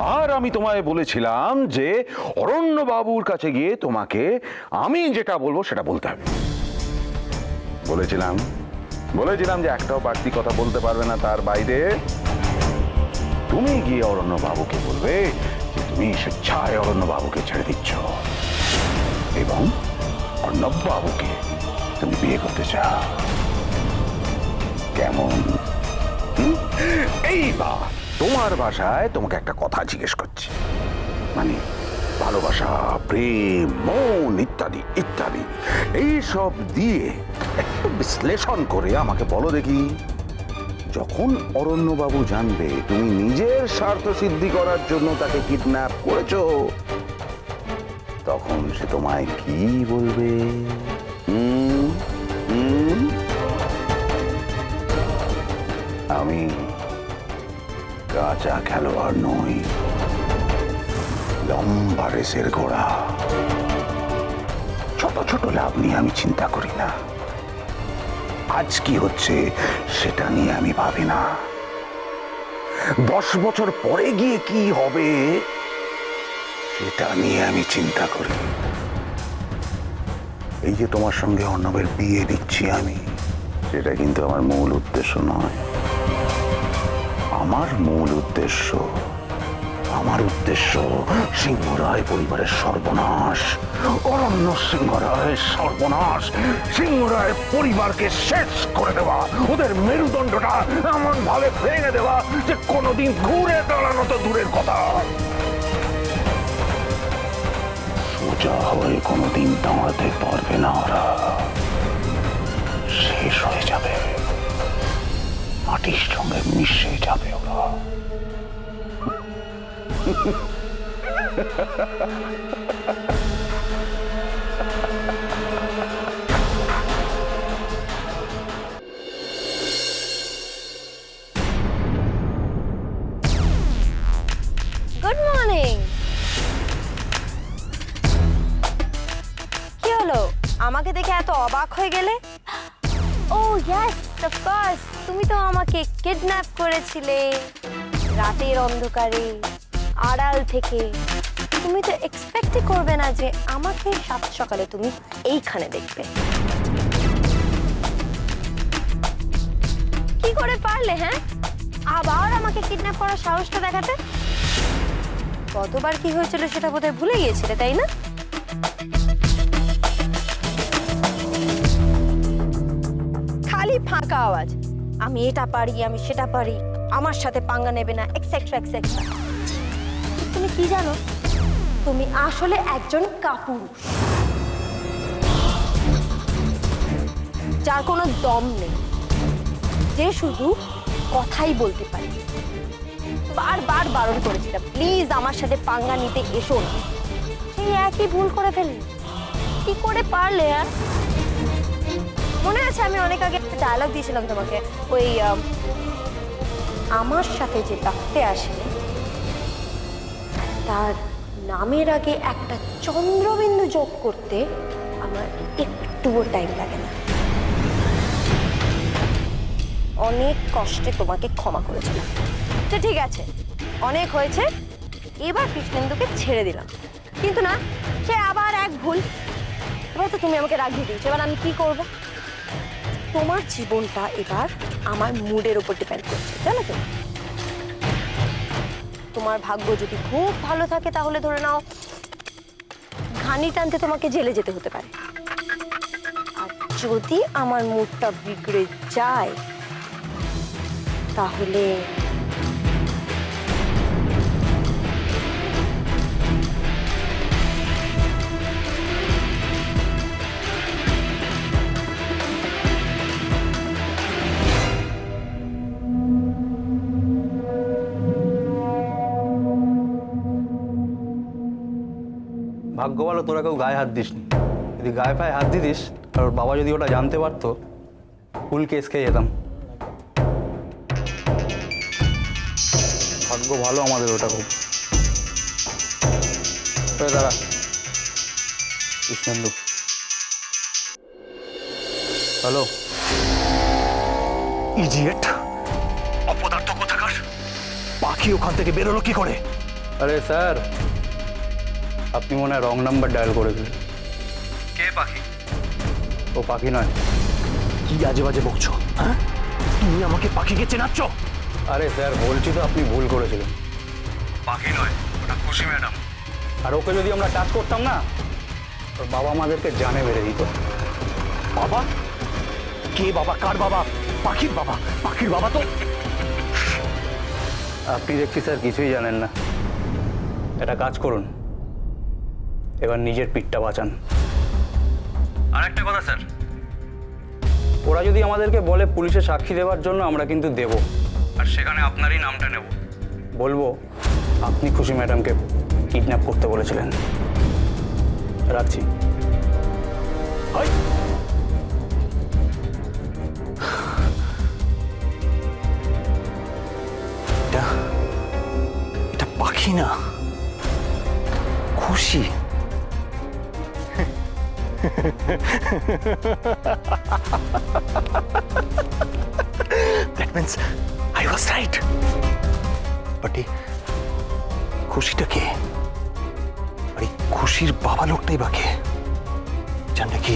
আর আমি তোমায় বলেছিলাম যে অরণ্য বাবুর কাছে গিয়ে তোমাকে আমি যেটা বলব সেটা বলতে হবে। বলেছিলাম বলেছিলাম যে একটাও বাড়তি কথা বলতে পারবে না তার বাইরে। তুমি গিয়ে অরণ্য বাবুকে বলবে যে তুমি স্বেচ্ছায় অরণ্য বাবুকে ছেড়ে দিচ্ছ। এবং অর্ণব বাবুকে তুমি বিয়ে করতে চাও। কেমন? এইবার তোমার ভাষায় তোমাকে একটা কথা জিজ্ঞেস করছি। মানে ভালোবাসা, প্রেম, মন ইত্যাদি ইত্যাদি। এইসব দিয়ে একটু বিশ্লেষণ করে আমাকে বলো দেখি, যখন অরণ্যবাবু জানবে তুমি নিজের স্বার্থ সিদ্ধি করার জন্য তাকে কিডন্যাপ করেছ, তখন সে তোমায় কি বলবে? আমি কাঁচা খেলোয়াড় নই। লম্বা রেসের ঘোড়া। ছোট ছোট লাভ নিয়ে আমি চিন্তা করি না। আজ কি হচ্ছে সেটা নিয়ে আমি ভাবি না। দশ বছর পরে গিয়ে কি হবে সেটা নিয়ে আমি চিন্তা করি। এই যে তোমার সঙ্গে অর্ণবের বিয়ে দিচ্ছি আমি, সেটা কিন্তু আমার মূল উদ্দেশ্য নয়। আমার মূল উদ্দেশ্য। আমার উদ্দেশ্য সিংহরায় পরিবারের সর্বনাশ, অরণ্য সিংহরায় সর্বনাশ, সিংহরায় পরিবারকে শেষ করে দেওয়া, ওদের মেরুদণ্ডটা এমন ভাবে ভেঙে দেওয়া যে কোনোদিন ঘুরে দাঁড়ানো তো দূরের কথা। সোজা হয়ে কোনোদিন দাঁড়াতে পারবে না ওরা। শেষ হয়ে যাবে। মাটির সঙ্গে মিশে যাবে ওরা। গুড মর্নিং কি হলো? আমাকে দেখে এত অবাক হয়ে গেলে? ও ইয়েস অফকোর্স তুমি তো আমাকে কিডন্যাপ করেছিলে রাতের অন্ধকারে, আড়াল থেকে। তুমি তো এক্সপেক্টই করবে না যে আমাকে সাত সকালে তুমি এইখানে দেখবে। কি করে পারলে হ্যাঁ? আবার আমাকে কিডন্যাপ করার সাহসটা দেখাতে? কতবার কি হয়েছিল সেটা বোধহয় ভুলে গিয়েছিলে, তাই না? খালি ফাঁকা আওয়াজ। আমি এটা পারি, আমি সেটা পারি। আমার সাথে পাঙ্গা নেবে না এক্সেট্রা এক্সেট্রা তুমি কি জানো? তুমি আসলে একজন কাপুরুষ। যার কোনো দম নেই। যে শুধু কথাই বলতে পারে। বারবার বারণ করেছিলাম প্লিজ আমার সাথে পাঙ্গা নিতে এসো না। সেই একই ভুল করে ফেললি। কি করে পারলে আর মনে আছে আমি অনেক আগে ডায়লগ দিয়েছিলাম তোমাকে। ওই আমার সাথে যে ডাকতে আসে, তার নামের আগে একটা চন্দ্রবিন্দু যোগ করতে আমার একটুও টাইম লাগে না। অনেক কষ্টে তোমাকে ক্ষমা করেছিলাম। তো ঠিক আছে, অনেক হয়েছে, এবার কৃষ্ণেন্দুকে ছেড়ে দিলাম। কিন্তু না, সে আবার এক ভুল। এবার তো তুমি আমাকে রাগিয়ে দিয়েছ, এবার আমি কি করব? তোমার জীবনটা এবার আমার মুডের উপর ডিপেন্ড করছে, জানো তো? তোমার ভাগ্য যদি খুব ভালো থাকে তাহলে ধরে নাও, ঘানি টানতে তোমাকে জেলে যেতে হতে পারে। আর যদি আমার মুডটা বিগড়ে যায়, তাহলে ভাগ্য ভালো তোরা কেউ গায়ে হাত দিসনি। যদি গায়ে পায়ে হাত দিতিস আর ওর বাবা যদি ওটা জানতে পারতো ফুল কেস খেয়ে যেতাম। ভাগ্য ভালো আমাদের ওটা খুব। দাঁড়া। কৃষ্ণেন্দু। হ্যালো। ইজিয়েট অপদার্থ কোথাকার? পাখি ওখান থেকে বেরোলো কি করে? আরে স্যার আপনি মনে হয় রং নাম্বার ডায়াল করেছিলেন কে পাখি? ও পাখি নয়। কি আজে বাজে বকছো হ্যাঁ? তুমি আমাকে পাখিকে চেনাচ্ছ? আরে স্যার বলছি তো আপনি ভুল করেছিলেন। পাখি নয় ওটা খুশি ম্যাডাম। আর ওকে যদি আমরা টাচ করতাম না ওর বাবা আমাদেরকে জানে বেড়ে দিত। বাবা? কে বাবা? কার বাবা? পাখির বাবা? পাখির বাবা তো? আপনি দেখছি স্যার কিছুই জানেন না। একটা কাজ করুন। এবার নিজের পিঠটা বাঁচান। আর একটা কথা স্যার। ওরা যদি আমাদেরকে বলে পুলিশে সাক্ষী দেওয়ার জন্য আমরা কিন্তু দেব। আর সেখানে আপনারই নামটা নেব। বলব আপনি খুশি ম্যাডামকে কিডন্যাপ করতে বলেছিলেন। রাখছি! এটা এটা পাখি না। খুশি। That means I was right but খুশিটা কে? আর খুশির বাবা লোকটাই বা কে? যার নাকি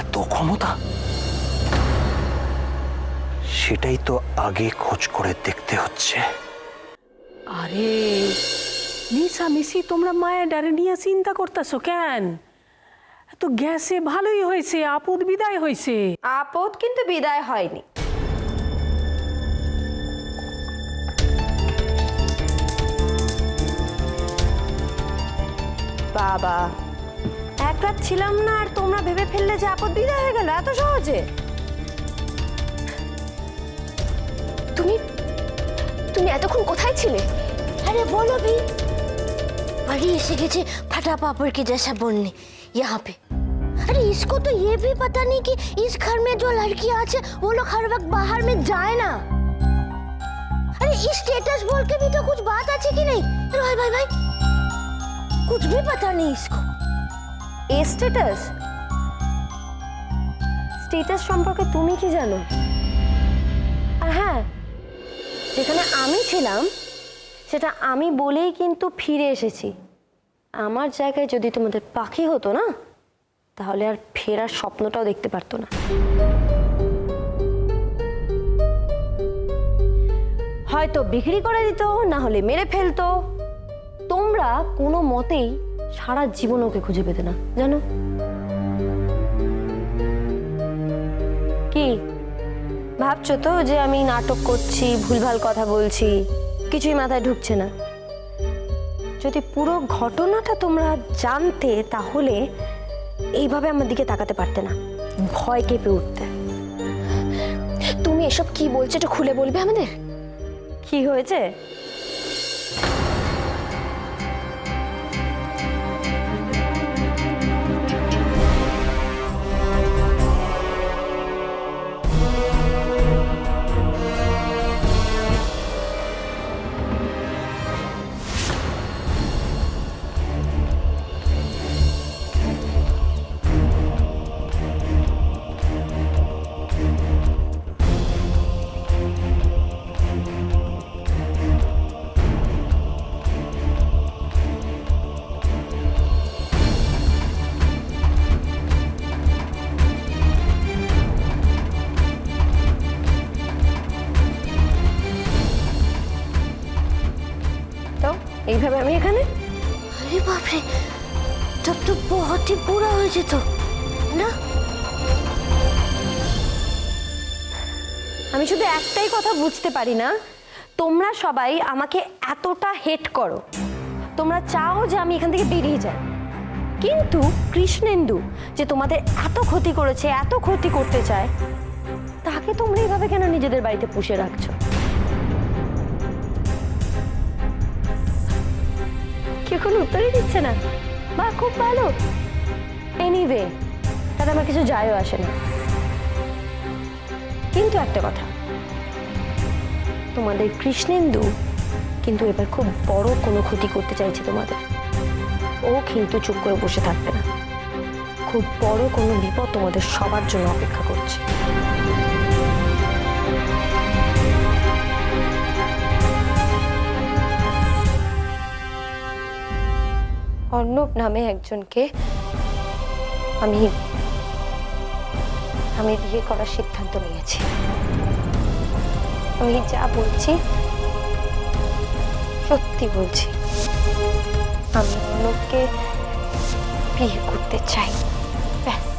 এত ক্ষমতা? সেটাই তো আগে খোঁজ করে দেখতে হচ্ছে। আরে মিশামিশি তোমরা মায়ের ডারে নিয়ে চিন্তা করতেছো কেন? তো গ্যাসে ভালোই হয়েছে আপদ বিদায় হয়েছে আপদ কিন্তু বিদায় হয়নি বাবা এক রাত ছিলাম না আর তোমরা ভেবে ফেললে যে আপদ বিদায় হয়ে গেল এত সহজে তুমি তুমি এতক্ষণ কোথায় ছিলে अरे बोलो भी बड़ी ऐसे गए फटा पापड़ के जैसा बोलने यहाँ पे अरे इसको तो ये भी पता नहीं कि इस घर में जो लड़कियां আছে वो लोग हर वक्त बाहर में जाए ना अरे इस स्टेटस बोल के भी तो कुछ बात আছে कि नहीं अरे भाई भाई भाई कुछ भी पता नहीं इसको এ স্ট্যাটাস স্ট্যাটাস সম্পর্কে তুমি কি জানো আর হ্যাঁ যেখানে আমি ছিলাম সেটা আমি বলেই কিন্তু ফিরে এসেছি আমার জায়গায় যদি তোমাদের পাখি হতো না তাহলে আর ফেরার স্বপ্নটাও দেখতে পারতো না। হয়তো বিক্রি করে দিত, না হলে মেরে ফেলতো। তোমরা কোনো মতেই সারা জীবন ওকে খুঁজে পেতে না, জানো? কি? ভাবছ তো যে আমি নাটক করছি, ভুলভাল কথা বলছি, কিছুই মাথায় ঢুকছে না। যদি পুরো ঘটনাটা তোমরা জানতে, তাহলে এইভাবে আমার দিকে তাকাতে পারতে না। ভয় কেঁপে উঠতে। তুমি এসব কি বলছো একটু খুলে বলবে আমাদের? কি হয়েছে? এইভাবে আমি এখানে अरे बाप रे तब तो बहुत ही बुरा हो যেত না আমি শুধু একটাই কথা বুঝতে পারি না তোমরা সবাই আমাকে এতটা হেট করো তোমরা চাও যে আমি এখান থেকে বেরিয়ে যাই কিন্তু কৃষ্ণেন্দু যে তোমাদের এত ক্ষতি করেছে এত ক্ষতি করতে চায় তাকে তোমরা এইভাবে কেন নিজেদের বাড়িতে পুষে রাখছো কেউ কোনো উত্তরই দিচ্ছে না? বা খুব ভালো। এনিওয়ে তাতে আমার কিছু যায়ও আসে না। কিন্তু একটা কথা। তোমাদের কৃষ্ণেন্দু কিন্তু এবার খুব বড় কোনো ক্ষতি করতে চাইছে তোমাদের। ও কিন্তু চুপ করে বসে থাকবে না। খুব বড় কোনো বিপদ তোমাদের সবার জন্য অপেক্ষা করছে। অর্ণব নামে একজনকে আমি আমি বিয়ে করার সিদ্ধান্ত নিয়েছি। আমি যা বলছি, সত্যি বলছি। আমি অর্ণবকে বিয়ে করতে চাই। ব্যাস।